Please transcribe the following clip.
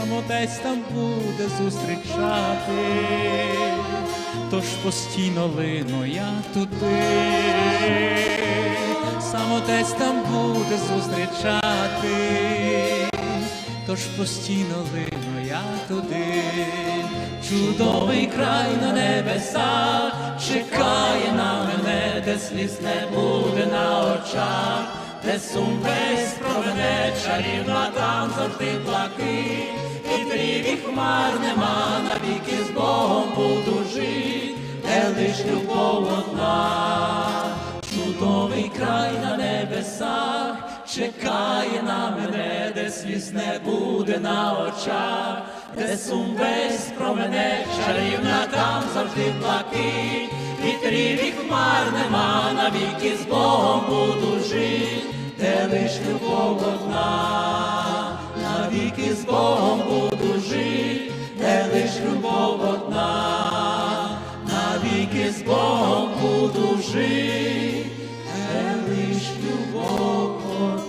самотець там буде зустрічати, тож постійно лину я туди, самотець там буде зустрічати, тож постійно лину я туди, чудовий край на небесах. Чекає на мене, де сліз не буде на очах, де сум весь проведе чарівна там завжди плакить, вітрів і хмар нема, навіки з Богом буду жить, де лиш любов одна, чудовий край на небесах чекає на мене, де сліз не буде на очах, де сум весь промене, чарівна там завжди плакить, вітрів і хмар нема, навіки з Богом буду жить, де лиш любов одна, навіки з Богом навіки з Богом буду жити, лиш любов.